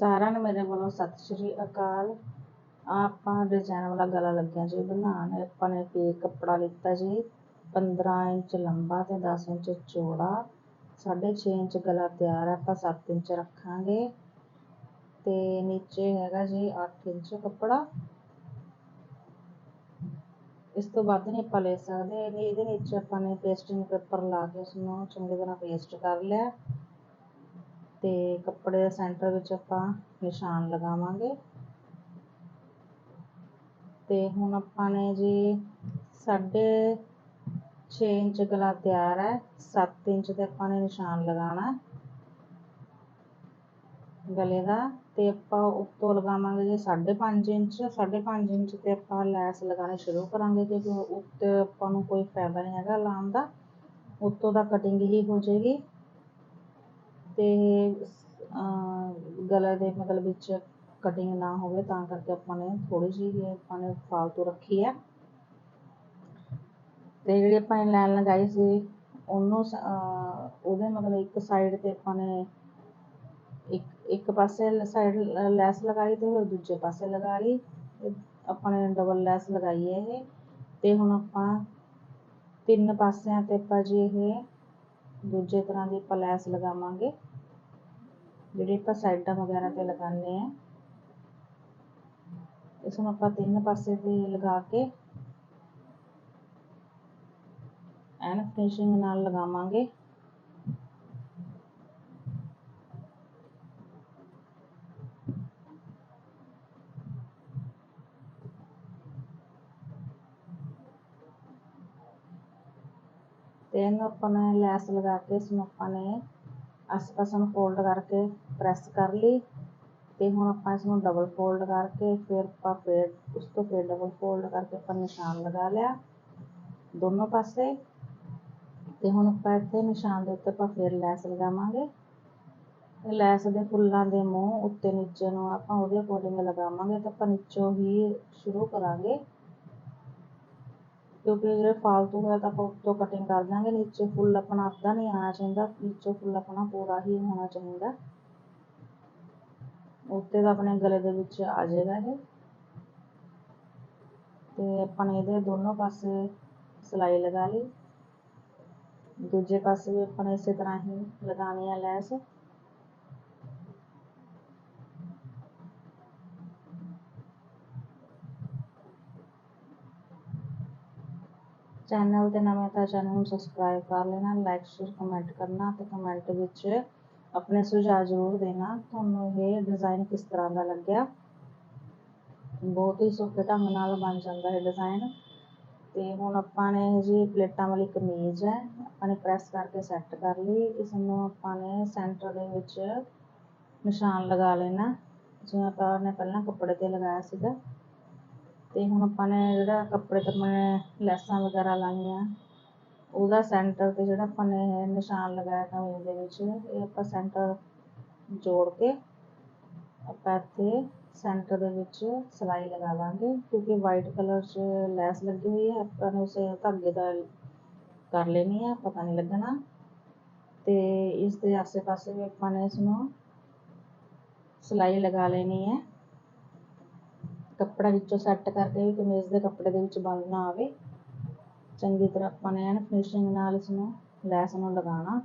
ਸਾਰਿਆਂ ਨੂੰ ਮੇਰੇ ਵੱਲੋਂ ਸਤਿ ਸ਼੍ਰੀ ਅਕਾਲ। ਆਪਾਂ ਡਿਜ਼ਾਈਨ ਵਾਲਾ ਗਲਾ ਲੱਗਿਆ ਜੀ, ਬਣਾਉਣ। ਆਪਾਂ ਨੇ ਪੇ ਕੱਪੜਾ ਲਿੱਤਾ ਜੀ 15 ਇੰਚ ਲੰਬਾ ਤੇ 10 ਇੰਚ ਚੌੜਾ। 6.5 ਇੰਚ ਗਲਾ ਤਿਆਰ ਹੈ ਆਪਾਂ 7 ਇੰਚ ਰੱਖਾਂਗੇ। ਤੇ ਨੀਚੇ ਹੈਗਾ ਜੀ 8 ਇੰਚ ਕੱਪੜਾ। ਇਸ ਤੋਂ ਵੱਧ ਨਹੀਂ ਆਪਾਂ ਲੈ ਸਕਦੇ। ਇਹਦੇ ਨੀਚੇ ਆਪਾਂ ਨੇ ਪੇਸਟਿੰਗ ਪੇਪਰ ਲਾ ਕੇ ਉਸਨੂੰ ਚੰਗੀ ਤਰ੍ਹਾਂ ਪੇਸਟ ਕਰ ਲਿਆ। ਤੇ ਕੱਪੜੇ ਦੇ ਸੈਂਟਰ ਵਿੱਚ ਆਪਾਂ ਨਿਸ਼ਾਨ ਲਗਾਵਾਂਗੇ। ਤੇ ਹੁਣ ਆਪਾਂ ਨੇ ਜੀ ਸਾਢੇ ਛੇ ਇੰਚ ਗਲਾ ਤਿਆਰ ਹੈ। 7 ਇੰਚ ਤੇ ਆਪਾਂ ਨੇ ਨਿਸ਼ਾਨ ਲਗਾਉਣਾ ਗਲੇ ਦਾ ਤੇ ਆਪਾਂ ਉੱਤੋਂ ਲਗਾਵਾਂਗੇ ਜੀ 5.5 ਇੰਚ। 5.5 ਇੰਚ ਤੇ ਆਪਾਂ ਲੈਸ ਲਗਾਉਣੀ ਸ਼ੁਰੂ ਕਰਾਂਗੇ ਕਿਉਂਕਿ ਉੱਤੇ ਆਪਾਂ ਨੂੰ ਕੋਈ ਫਾਇਦਾ ਨਹੀਂ ਹੈਗਾ ਲਾਉਣ ਦਾ। ਉੱਤੋਂ ਦਾ ਕਟਿੰਗ ਹੀ ਹੋ ਜਾਏਗੀ। ਤੇ ਗਲੇ ਦੇ ਮਤਲਬ ਵਿੱਚ ਕਟਿੰਗ ਨਾ ਹੋਵੇ, ਤਾਂ ਕਰਕੇ ਆਪਾਂ ਨੇ ਥੋੜ੍ਹੀ ਜਿਹੀ ਆਪਾਂ ਨੇ ਫਾਲਤੂ ਰੱਖੀ ਹੈ। ਤੇ ਜਿਹੜੀ ਆਪਾਂ ਨੇ ਲਾਈਨ ਲਗਾਈ ਸੀ, ਉਹਨੂੰ ਉਹਦੇ ਮਤਲਬ ਇੱਕ ਸਾਈਡ ਤੇ ਆਪਾਂ ਨੇ ਇੱਕ ਇੱਕ ਪਾਸੇ ਸਾਈਡ ਲੈਸ ਲਗਾਈ ਤੇ ਫਿਰ ਦੂਜੇ ਪਾਸੇ ਲਗਾ ਲਈ। ਆਪਾਂ ਨੇ ਡਬਲ ਲੈਸ ਲਗਾਈ ਹੈ ਇਹ। ਤੇ ਹੁਣ ਆਪਾਂ ਤਿੰਨ ਪਾਸਿਆਂ ਤੇ ਆਪਾਂ ਜੀ ਇਹ ਦੂਜੇ ਤਰ੍ਹਾਂ ਦੀ ਆਪਾਂ ਲੈਸ ਲਗਾਵਾਂਗੇ। ਜਿਹੜੀ ਆਪਾਂ ਸਾਈਡਾਂ ਵਗੈਰਾ ਤੇ ਲਗਾਉਂਦੇ ਆ ਇਸ ਨੂੰ ਆਪਾਂ ਤਿੰਨ ਪਾਸੇ ਤੇ ਲਗਾ ਕੇ ਐਨ ਫਿਨਿਸ਼ਿੰਗ ਨਾਲ ਲਗਾਵਾਂਗੇ। ਤੇ ਇਹਨੂੰ ਆਪਾਂ ਨੇ ਲੈਸ ਲਗਾ ਕੇ ਇਸ ਨੂੰ ਆਪਾਂ ਨੇ ਆਸ ਪਾਸ ਨੂੰ ਫੋਲਡ ਕਰਕੇ ਪ੍ਰੈਸ ਕਰ ਲਈ ਤੇ ਹੁਣ ਆਪਾਂ ਇਸ ਨੂੰ ਡਬਲ ਫੋਲਡ ਕਰਕੇ ਫਿਰ ਆਪਾਂ ਫਿਰ ਉਸ ਤੋਂ ਫਿਰ ਡਬਲ ਫੋਲਡ ਕਰਕੇ ਆਪਾਂ ਨਿਸ਼ਾਨ ਲਗਾ ਲਿਆ ਦੋਨੋਂ ਪਾਸੇ ਤੇ ਹੁਣ ਆਪਾਂ ਇੱਥੇ ਨਿਸ਼ਾਨ ਦੇ ਉੱਤੇ ਆਪਾਂ ਫਿਰ ਲੈਸ ਲਗਾਵਾਂਗੇ। ਲੈਸ ਦੇ ਫੁੱਲਾਂ ਦੇ ਮੂੰਹ ਉੱਤੇ ਨੀਚੇ ਨੂੰ ਆਪਾਂ ਉਹਦੇ ਅਕੋਰਡਿੰਗ ਲਗਾਵਾਂਗੇ ਤਾਂ ਆਪਾਂ ਨੀਚੋਂ ਹੀ ਸ਼ੁਰੂ ਕਰਾਂਗੇ। ਕਿਉਂਕਿ ਜਿਹੜੇ ਫਾਲਤੂ ਹੈ ਤਾਂ ਆਪਾਂ ਉੱਤੋਂ ਕਟਿੰਗ ਕਰ ਦਾਂਗੇ ਨੀਚੇ ਫੁੱਲ ਆਪਣਾ ਅੱਧਾ ਨਹੀਂ ਆਉਣਾ ਚਾਹੀਦਾ, ਨੀਚੇ ਫੁੱਲ ਆਪਣਾ ਪੂਰਾ ਹੀ ਹੋਣਾ ਚਾਹੀਦਾ। ਉੱਤੇ ਤਾਂ ਆਪਣੇ ਗਲੇ ਦੇ ਵਿੱਚ ਆ ਜਾਏਗਾ ਇਹ। ਤੇ ਆਪਾਂ ਨੇ ਇਹਦੇ ਦੋਨੋਂ ਪਾਸੇ ਸਿਲਾਈ ਲਗਾ ਲਈ। ਦੂਜੇ ਪਾਸੇ ਵੀ ਆਪਾਂ ਨੇ ਇਸੇ ਤਰ੍ਹਾਂ ਹੀ ਲਗਾਉਣੀ ਹੈ ਲੈਸ। ਚੈਨਲ ਤੇ ਨਵੇਂ ਤਾਂ ਚੈਨਲ ਨੂੰ ਸਬਸਕ੍ਰਾਈਬ ਕਰ ਲੈਣਾ ਲਾਈਕ ਸ਼ੇਅਰ ਕਮੈਂਟ ਕਰਨਾ ਤੇ ਕਮੈਂਟ ਵਿੱਚ ਆਪਣੇ ਸੁਝਾਅ ਜ਼ਰੂਰ ਦੇਣਾ। ਤੁਹਾਨੂੰ ਇਹ ਡਿਜ਼ਾਈਨ ਕਿਸ ਤਰ੍ਹਾਂ ਦਾ ਲੱਗਿਆ? ਬਹੁਤ ਹੀ ਸੌਖੇ ਢੰਗ ਨਾਲ ਬਣ ਜਾਂਦਾ ਹੈ ਡਿਜ਼ਾਈਨ ਤੇ ਹੁਣ ਆਪਾਂ ਨੇ ਜੀ ਪਲੇਟਾਂ ਵਾਲੀ ਕਮੀਜ਼ ਹੈ, ਆਪਾਂ ਨੇ ਪ੍ਰੈਸ ਕਰਕੇ ਸੈੱਟ ਕਰ ਲਈ ਇਸ ਨੂੰ ਆਪਾਂ ਨੇ ਸੈਂਟਰ ਦੇ ਵਿੱਚ ਨਿਸ਼ਾਨ ਲਗਾ ਲੈਣਾ। ਜਿਵੇਂ ਆਪਾਂ ਨੇ ਪਹਿਲਾਂ ਕੱਪੜੇ ਤੇ ਲਗਾਇਆ ਸੀਗਾ। ਅਤੇ ਹੁਣ ਆਪਾਂ ਨੇ ਜਿਹੜਾ ਕੱਪੜੇ ਤੇ ਮੈਂ ਲੈਸਾਂ ਵਗੈਰਾ ਲਾਈਆਂ, ਉਹਦਾ ਸੈਂਟਰ ਤੇ ਜਿਹੜਾ ਆਪਾਂ ਨੇ ਨਿਸ਼ਾਨ ਲਗਾਇਆ ਕਮੀਜ਼ ਦੇ ਵਿੱਚ ਇਹ ਆਪਾਂ ਸੈਂਟਰ ਜੋੜ ਕੇ ਆਪਾਂ ਇੱਥੇ ਸੈਂਟਰ ਦੇ ਵਿੱਚ ਸਿਲਾਈ ਲਗਾ ਲਾਂਗੇ ਕਿਉਂਕਿ ਵਾਈਟ ਕਲਰ 'ਚ ਲੈਸ ਲੱਗੀ ਹੋਈ ਹੈ, ਆਪਾਂ ਨੇ ਉਸੇ ਧਾਗੇ ਦਾ ਕਰ ਲੈਣੀ ਹੈ, ਪਤਾ ਨਹੀਂ ਲੱਗਣਾ। ਤੇ ਇਸ ਦੇ ਆਸੇ ਪਾਸੇ ਵੀ ਆਪਾਂ ਨੇ ਇਸ ਨੂੰ ਸਿਲਾਈ ਲਗਾ ਲੈਣੀ ਹੈ। ਕੱਪੜਾ ਵਿੱਚੋਂ ਸੈੱਟ ਕਰਕੇ ਵੀ ਕਮੀਜ਼ ਦੇ ਕੱਪੜੇ ਦੇ ਵਿੱਚ ਬੰਦ ਨਾ ਆਵੇ। ਚੰਗੀ ਤਰ੍ਹਾਂ ਆਪਾਂ ਨੇ ਐਨ ਫਿਨਿਸ਼ਿੰਗ ਨਾਲ ਇਸ ਨੂੰ ਲੈਸ ਨੂੰ ਲਗਾਉਣਾ।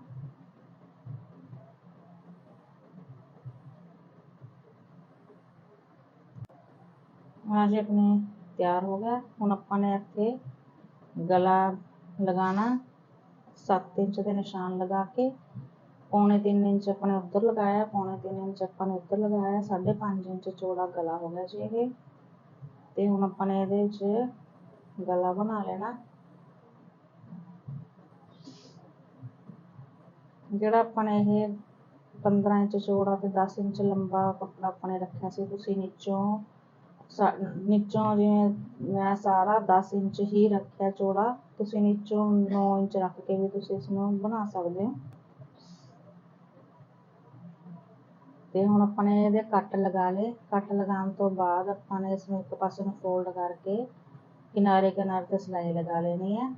ਹਾਂ ਜੀ ਆਪਣੇ ਤਿਆਰ ਹੋ ਗਿਆ। ਹੁਣ ਆਪਾਂ ਨੇ ਇੱਥੇ ਗਲਾ ਲਗਾਉਣਾ। 7 ਇੰਚ ਦੇ ਨਿਸ਼ਾਨ ਲਗਾ ਕੇ, ਪੌਣੇ 3 ਇੰਚ ਆਪਾਂ ਨੇ ਉੱਧਰ ਲਗਾਇਆ, ਪੌਣੇ 3 ਇੰਚ ਆਪਾਂ ਨੇ ਉੱਧਰ ਲਗਾਇਆ 5.5 ਇੰਚ ਚੌੜਾ ਗਲਾ ਹੋ ਗਿਆ ਜੀ ਇਹ। ਤੇ ਹੁਣ ਆਪਾਂ ਨੇ ਇਹਦੇ ਵਿੱਚ ਗਲਾ ਬਣਾ ਲੈਣਾ। ਜਿਹੜਾ ਆਪਾਂ ਨੇ ਇਹ 15 ਇੰਚ ਚੌੜਾ ਤੇ 10 ਇੰਚ ਲੰਬਾ ਕੱਪੜਾ ਆਪਾਂ ਨੇ ਰੱਖਿਆ ਸੀ, ਤੁਸੀਂ ਨੀਚੋਂ ਨੀਚੋਂ ਜਿਵੇਂ ਮੈਂ ਸਾਰਾ 10 ਇੰਚ ਹੀ ਰੱਖਿਆ ਚੌੜਾ, ਤੁਸੀਂ ਨੀਚੋਂ 9 ਇੰਚ ਰੱਖ ਕੇ ਵੀ ਤੁਸੀਂ ਇਸ ਨੂੰ ਬਣਾ ਸਕਦੇ ਹੋ। ਅਤੇ ਹੁਣ ਆਪਾਂ ਨੇ ਇਹਦੇ ਕੱਟ ਲਗਾ ਲਏ। ਕੱਟ ਲਗਾਉਣ ਤੋਂ ਬਾਅਦ ਆਪਾਂ ਨੇ ਇਸ ਨੂੰ ਇੱਕ ਪਾਸੇ ਨੂੰ ਫੋਲਡ ਕਰਕੇ ਕਿਨਾਰੇ ਕਿਨਾਰੇ ਤੇ ਸਿਲਾਈ ਲਗਾ ਲੈਣੀ ਹੈ।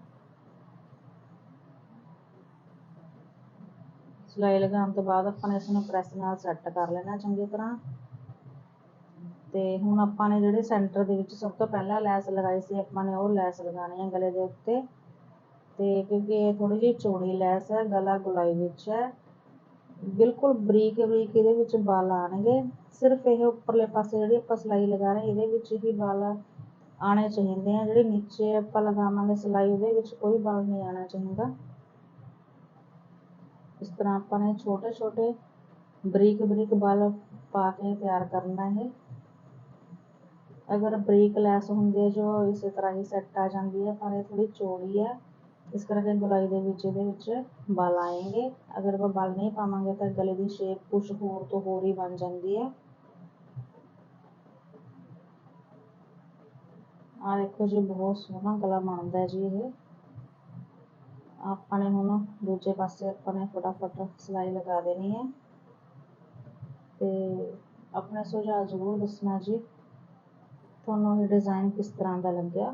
ਸਿਲਾਈ ਲਗਾਉਣ ਤੋਂ ਬਾਅਦ ਆਪਾਂ ਨੇ ਇਸ ਨੂੰ ਪ੍ਰੈਸ ਨਾਲ ਸੈੱਟ ਕਰ ਲੈਣਾ ਚੰਗੀ ਤਰ੍ਹਾਂ। ਤੇ ਹੁਣ ਆਪਾਂ ਨੇ ਜਿਹੜੇ ਸੈਂਟਰ ਦੇ ਵਿੱਚ ਸਭ ਤੋਂ ਪਹਿਲਾਂ ਲੈਸ ਲਗਾਈ ਸੀ, ਆਪਾਂ ਨੇ ਉਹ ਲੈਸ ਲਗਾਉਣੀ ਹੈ ਗਲੇ ਦੇ ਉੱਤੇ। ਤੇ ਕਿਉਂਕਿ ਇਹ ਥੋੜੀ ਜਿਹੀ ਚੌੜੀ ਲੈਸ ਹੈ, ਗਲਾ ਗੁਲਾਈ ਵਿੱਚ ਹੈ। ਬਿਲਕੁਲ ਬਰੀਕ ਬਰੀਕ ਇਹਦੇ ਵਿੱਚ ਵਾਲ ਆਉਣਗੇ। ਸਿਰਫ ਇਹ ਉੱਪਰਲੇ ਪਾਸੇ ਜਿਹੜੀ ਆਪਾਂ ਸਿਲਾਈ ਲਗਾ ਰਹੇ ਇਹਦੇ ਵਿੱਚ ਹੀ ਵਾਲ ਆਉਣੇ ਚਾਹੀਦੇ ਆ। ਜਿਹੜੇ ਨੀਚੇ ਆਪਾਂ ਲਗਾਵਾਂਗੇ ਸਿਲਾਈ, ਉਹਦੇ ਵਿੱਚ ਕੋਈ ਵਾਲ ਨਹੀਂ ਆਉਣਾ ਚਾਹੀਦਾ। ਇਸ ਤਰ੍ਹਾਂ ਆਪਾਂ ਨੇ ਛੋਟੇ ਛੋਟੇ ਬਰੀਕ ਬਰੀਕ ਵਾਲ ਪਾ ਕੇ ਤਿਆਰ ਕਰਨਾ ਹੈ ਅਗਰ ਬਰੀਕ ਲੈਸ ਹੁੰਦੀ ਹੈ ਜੋ, ਇਸੇ ਤਰ੍ਹਾਂ ਹੀ ਸੈੱਟ ਆ ਜਾਂਦੀ ਹੈ, ਪਰ ਇਹ ਥੋੜੀ ਚੌੜੀ ਹੈ। ਇਸ ਕਰਕੇ ਗੁਲਾਈ ਦੇ ਵਿੱਚ, ਇਹਦੇ ਵਿੱਚ ਵਾਲ ਆਏਂਗੇ। ਅਗਰ ਆਪਾਂ ਵਾਲ ਨਹੀਂ ਪਾਵਾਂਗੇ ਤਾਂ ਗਲੇ ਦੀ ਸ਼ੇਪ ਕੁਛ ਹੋਰ ਤੋਂ ਹੋਰ ਹੀ ਬਣ ਜਾਂਦੀ ਹੈ। ਆ ਦੇਖੋ ਜੀ, ਬਹੁਤ ਸੋਹਣਾ ਗਲਾ ਬਣਦਾ ਜੀ ਇਹ। ਆਪਾਂ ਨੇ ਹੁਣ ਦੂਜੇ ਪਾਸੇ ਆਪਾਂ ਨੇ ਫਟਾਫਟ ਸਿਲਾਈ ਲਗਾ ਦੇਣੀ ਹੈ। ਤੇ ਆਪਣੇ ਸੁਝਾਅ ਜ਼ਰੂਰ ਦੱਸਣਾ ਜੀ। ਤੁਹਾਨੂੰ ਇਹ ਡਿਜ਼ਾਈਨ ਕਿਸ ਤਰ੍ਹਾਂ ਦਾ ਲੱਗਿਆ?